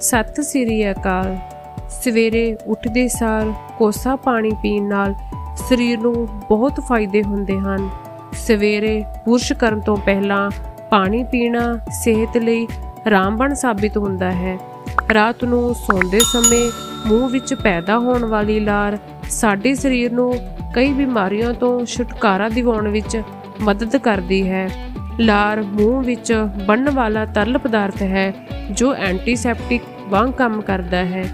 ਸਤਿ ਸ੍ਰੀ ਅਕਾਲ। ਸਵੇਰੇ ਉੱਠਦੇ ਸਾਰ ਕੋਸਾ ਪਾਣੀ ਪੀਣ ਨਾਲ ਸਰੀਰ ਨੂੰ ਬਹੁਤ ਫਾਇਦੇ ਹੁੰਦੇ ਹਨ। ਸਵੇਰੇ ਬੁਰਸ਼ ਕਰਨ ਤੋਂ ਪਹਿਲਾਂ ਪਾਣੀ ਪੀਣਾ ਸਿਹਤ ਲਈ ਰਾਮਬਣ ਸਾਬਿਤ ਹੁੰਦਾ ਹੈ। ਰਾਤ ਨੂੰ ਸੌਂਦੇ ਸਮੇਂ ਮੂੰਹ ਵਿੱਚ ਪੈਦਾ ਹੋਣ ਵਾਲੀ ਲਾਰ ਸਾਡੇ ਸਰੀਰ ਨੂੰ ਕਈ ਬਿਮਾਰੀਆਂ ਤੋਂ ਛੁਟਕਾਰਾ ਦਿਵਾਉਣ ਵਿੱਚ ਮਦਦ ਕਰਦੀ ਹੈ। ਲਾਰ ਮੂੰਹ ਵਿੱਚ ਬਣਨ ਵਾਲਾ ਤਰਲ ਪਦਾਰਥ ਹੈ, ਜੋ ਐਂਟੀਸੈਪਟਿਕ ਵਾਂਗ ਕੰਮ ਕਰਦਾ ਹੈ।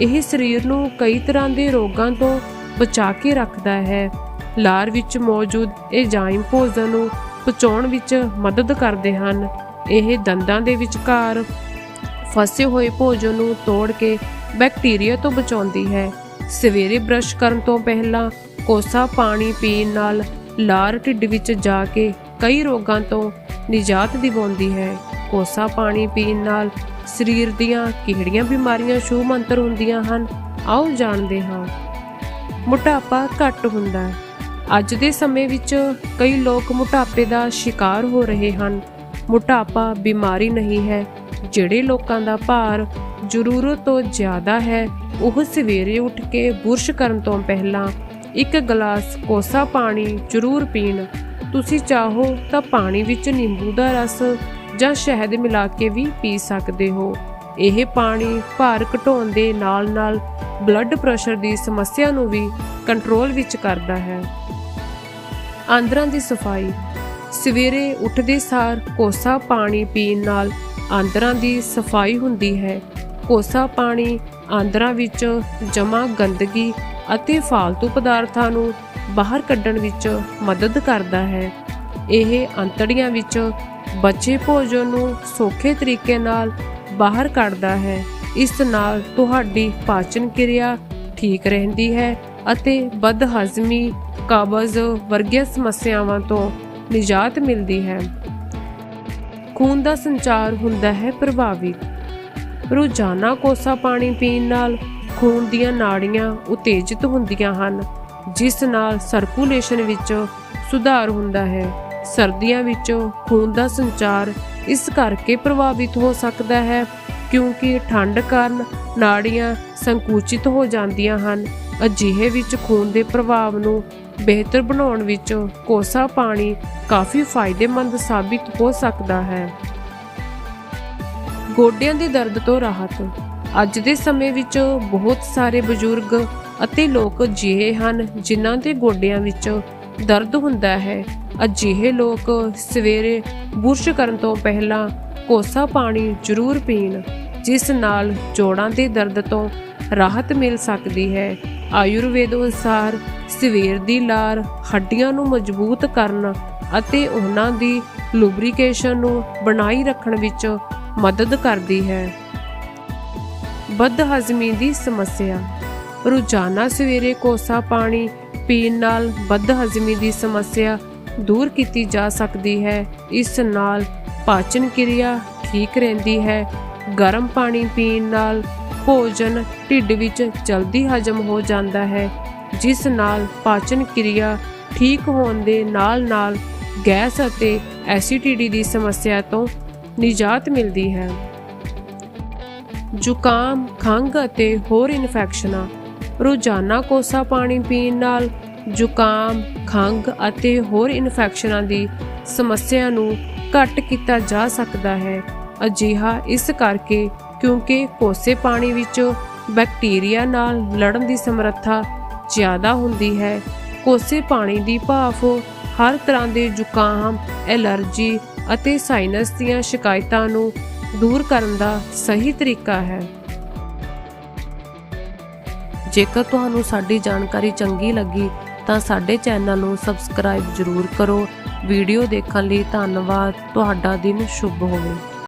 ਇਹ ਸਰੀਰ ਨੂੰ ਕਈ ਤਰ੍ਹਾਂ ਦੇ ਰੋਗਾਂ ਤੋਂ ਬਚਾ ਕੇ ਰੱਖਦਾ ਹੈ। ਲਾਰ ਵਿੱਚ ਮੌਜੂਦ ਐਂਜ਼ਾਈਮ ਭੋਜਨ ਨੂੰ ਪਚਾਉਣ ਵਿੱਚ ਮਦਦ ਕਰਦੇ ਹਨ। ਇਹ ਦੰਦਾਂ ਦੇ ਵਿਚਕਾਰ ਫਸੇ ਹੋਏ ਭੋਜਨ ਨੂੰ ਤੋੜ ਕੇ ਬੈਕਟੀਰੀਆ ਤੋਂ ਬਚਾਉਂਦੀ ਹੈ। ਸਵੇਰੇ ਬ੍ਰਸ਼ ਕਰਨ ਤੋਂ ਪਹਿਲਾਂ ਕੋਸਾ ਪਾਣੀ ਪੀਣ ਨਾਲ ਲਾਰ ਢਿੱਡ ਵਿੱਚ ਜਾ ਕੇ ਕਈ ਰੋਗਾਂ ਤੋਂ ਨਿਜਾਤ ਦਿਵਾਉਂਦੀ ਹੈ। ਕੋਸਾ ਪਾਣੀ ਪੀਣ ਨਾਲ ਸਰੀਰ ਦੀਆਂ ਕਿਹੜੀਆਂ ਬਿਮਾਰੀਆਂ ਛੂ ਮੰਤਰ ਹੁੰਦੀਆਂ ਹਨ? ਆਓ ਜਾਣਦੇ ਹਾਂ। ਮੋਟਾਪਾ ਘੱਟ ਹੁੰਦਾ ਹੈ। ਅੱਜ ਦੇ ਸਮੇਂ ਵਿੱਚ ਕਈ ਲੋਕ ਮੋਟਾਪੇ ਦਾ ਸ਼ਿਕਾਰ ਹੋ ਰਹੇ ਹਨ। ਮੋਟਾਪਾ ਬਿਮਾਰੀ ਨਹੀਂ ਹੈ। ਜਿਹੜੇ ਲੋਕਾਂ ਦਾ ਭਾਰ ਜ਼ਰੂਰਤ ਤੋਂ ਜ਼ਿਆਦਾ ਹੈ, ਉਹ ਸਵੇਰੇ ਉੱਠ ਕੇ ਬੁਰਸ਼ ਕਰਨ ਤੋਂ ਪਹਿਲਾਂ ਇੱਕ ਗਲਾਸ ਕੋਸਾ ਪਾਣੀ ਜ਼ਰੂਰ ਪੀਣ। ਤੁਸੀਂ ਚਾਹੋ ਤਾਂ ਪਾਣੀ ਵਿੱਚ ਨਿੰਬੂ ਦਾ ਰਸ ਜਾਂ ਸ਼ਹਿਦ ਮਿਲਾ ਕੇ ਵੀ ਪੀ ਸਕਦੇ ਹੋ। ਇਹ ਪਾਣੀ ਭਾਰ ਘਟਾਉਣ ਦੇ ਨਾਲ-ਨਾਲ ਬਲੱਡ ਪ੍ਰੈਸ਼ਰ ਦੀ ਸਮੱਸਿਆ ਨੂੰ ਵੀ ਕੰਟਰੋਲ ਵਿੱਚ ਕਰਦਾ ਹੈ। ਆਂਦਰਾਂ ਦੀ ਸਫ਼ਾਈ। ਸਵੇਰੇ ਉੱਠਦੇ ਸਾਰ ਕੋਸਾ ਪਾਣੀ ਪੀਣ ਨਾਲ ਆਂਦਰਾਂ ਦੀ ਸਫ਼ਾਈ ਹੁੰਦੀ ਹੈ। ਕੋਸਾ ਪਾਣੀ ਆਂਦਰਾਂ ਵਿੱਚ ਜਮਾ ਗੰਦਗੀ ਅਤੇ ਫਾਲਤੂ ਪਦਾਰਥਾਂ ਨੂੰ ਬਾਹਰ ਕੱਢਣ ਵਿੱਚ ਮਦਦ ਕਰਦਾ ਹੈ। ਇਹ ਅੰਤੜੀਆਂ ਵਿੱਚ ਬਚੇ ਭੋਜਨ ਨੂੰ ਸੌਖੇ ਤਰੀਕੇ ਨਾਲ ਬਾਹਰ ਕੱਢਦਾ ਹੈ। ਇਸ ਨਾਲ ਤੁਹਾਡੀ ਪਾਚਨ ਕਿਰਿਆ ਠੀਕ ਰਹਿੰਦੀ ਹੈ ਅਤੇ ਬਦਹਜ਼ਮੀ ਕਬਜ਼ ਵਰਗੀਆਂ ਸਮੱਸਿਆਵਾਂ ਤੋਂ ਨਿਜਾਤ ਮਿਲਦੀ ਹੈ। ਖੂਨ ਦਾ ਸੰਚਾਰ ਹੁੰਦਾ ਹੈ ਪ੍ਰਭਾਵਿਤ ਰੋਜ਼ਾਨਾ ਕੋਸਾ ਪਾਣੀ ਪੀਣ ਨਾਲ ਖੂਨ ਦੀਆਂ ਨਾੜੀਆਂ ਉਤੇਜਿਤ ਹੁੰਦੀਆਂ ਹਨ। ਜਿਸ ਨਾਲ ਸਰਕੂਲੇਸ਼ਨ ਵਿੱਚ ਸੁਧਾਰ ਹੁੰਦਾ ਹੈ। ਸਰਦੀਆਂ ਵਿੱਚ ਖੂਨ ਦਾ ਸੰਚਾਰ ਇਸ ਕਰਕੇ ਪ੍ਰਭਾਵਿਤ ਹੋ ਸਕਦਾ ਹੈ ਕਿਉਂਕਿ ਠੰਡ ਕਾਰਨ ਨਾੜੀਆਂ ਸੰਕੁਚਿਤ ਹੋ ਜਾਂਦੀਆਂ ਹਨ। ਅਜਿਹੇ ਵਿੱਚ ਖੂਨ ਦੇ ਪ੍ਰਭਾਵ ਨੂੰ ਬਿਹਤਰ ਬਣਾਉਣ ਵਿੱਚ ਕੋਸਾ ਪਾਣੀ ਕਾਫੀ ਫਾਇਦੇਮੰਦ ਸਾਬਿਤ ਹੋ ਸਕਦਾ ਹੈ। ਗੋਡਿਆਂ ਦੇ ਦਰਦ ਤੋਂ ਰਾਹਤ। ਅੱਜ ਦੇ ਸਮੇਂ ਵਿੱਚ ਬਹੁਤ ਸਾਰੇ ਬਜ਼ੁਰਗ ਅਤੇ ਲੋਕ ਅਜਿਹੇ ਹਨ ਜਿਨ੍ਹਾਂ ਦੇ ਗੋਡਿਆਂ ਵਿੱਚ ਦਰਦ ਹੁੰਦਾ ਹੈ। ਅਜਿਹੇ ਲੋਕ ਸਵੇਰੇ ਬੁਰਸ਼ ਕਰਨ ਤੋਂ ਪਹਿਲਾਂ ਕੋਸਾ ਪਾਣੀ ਜ਼ਰੂਰ ਪੀਣ, ਜਿਸ ਨਾਲ ਜੋੜਾਂ ਦੇ ਦਰਦ ਤੋਂ ਰਾਹਤ ਮਿਲ ਸਕਦੀ ਹੈ। ਆਯੁਰਵੇਦ ਅਨੁਸਾਰ ਸਵੇਰ ਦੀ ਲਾਰ ਹੱਡੀਆਂ ਨੂੰ ਮਜ਼ਬੂਤ ਕਰਨ ਅਤੇ ਉਹਨਾਂ ਦੀ ਲੁਬਰੀਕੇਸ਼ਨ ਨੂੰ ਬਣਾਈ ਰੱਖਣ ਵਿੱਚ ਮਦਦ ਕਰਦੀ ਹੈ। ਬਦਹਜ਼ਮੀ ਦੀ ਸਮੱਸਿਆ ਰੋਜ਼ਾਨਾ ਸਵੇਰੇ ਕੋਸਾ ਪਾਣੀ ਪੀਣ ਨਾਲ ਬਦਹਜ਼ਮੀ ਦੀ ਸਮੱਸਿਆ ਦੂਰ ਕੀਤੀ ਜਾ ਸਕਦੀ ਹੈ। ਇਸ ਨਾਲ ਪਾਚਨ ਕਿਰਿਆ ਠੀਕ ਰਹਿੰਦੀ ਹੈ। ਗਰਮ ਪਾਣੀ ਪੀਣ ਨਾਲ ਭੋਜਨ ਢਿੱਡ ਵਿੱਚ ਜਲਦੀ ਹਜਮ ਹੋ ਜਾਂਦਾ ਹੈ, ਜਿਸ ਨਾਲ ਪਾਚਨ ਕਿਰਿਆ ਠੀਕ ਹੋਣ ਦੇ ਨਾਲ-ਨਾਲ ਗੈਸ ਅਤੇ ਐਸਿਡਿਟੀ ਦੀ ਸਮੱਸਿਆ ਤੋਂ ਨਿਜਾਤ ਮਿਲਦੀ ਹੈ। ਜ਼ੁਕਾਮ, ਖੰਘ ਅਤੇ ਹੋਰ ਇਨਫੈਕਸ਼ਨਾਂ ਰੋਜ਼ਾਨਾ ਕੋਸਾ ਪਾਣੀ ਪੀਣ ਨਾਲ ਜ਼ੁਕਾਮ, ਖੰਘ ਅਤੇ ਹੋਰ ਇਨਫੈਕਸ਼ਨਾਂ ਦੀ ਸਮੱਸਿਆ ਨੂੰ ਘੱਟ ਕੀਤਾ ਜਾ ਸਕਦਾ ਹੈ। ਅਜਿਹਾ ਇਸ ਕਰਕੇ ਕਿਉਂਕਿ ਕੋਸੇ ਪਾਣੀ ਵਿੱਚ ਬੈਕਟੀਰੀਆ ਨਾਲ ਲੜਨ ਦੀ ਸਮਰੱਥਾ ਜ਼ਿਆਦਾ ਹੁੰਦੀ ਹੈ। ਕੋਸੇ ਪਾਣੀ ਦੀ ਭਾਫ ਹਰ ਤਰ੍ਹਾਂ ਦੇ ਜ਼ੁਕਾਮ, ਐਲਰਜੀ ਅਤੇ ਸਾਈਨਸ ਦੀਆਂ ਸ਼ਿਕਾਇਤਾਂ ਨੂੰ ਦੂਰ ਕਰਨ ਦਾ ਸਹੀ ਤਰੀਕਾ ਹੈ। ਜੇਕਰ ਤੁਹਾਨੂੰ ਸਾਡੀ ਜਾਣਕਾਰੀ ਚੰਗੀ ਲੱਗੀ, ਤਾਂ ਸਾਡੇ ਚੈਨਲ ਨੂੰ ਸਬਸਕ੍ਰਾਈਬ ਜ਼ਰੂਰ ਕਰੋ। ਵੀਡੀਓ ਦੇਖਣ ਲਈ ਧੰਨਵਾਦ। ਤੁਹਾਡਾ ਦਿਨ ਸ਼ੁਭ ਹੋਵੇ।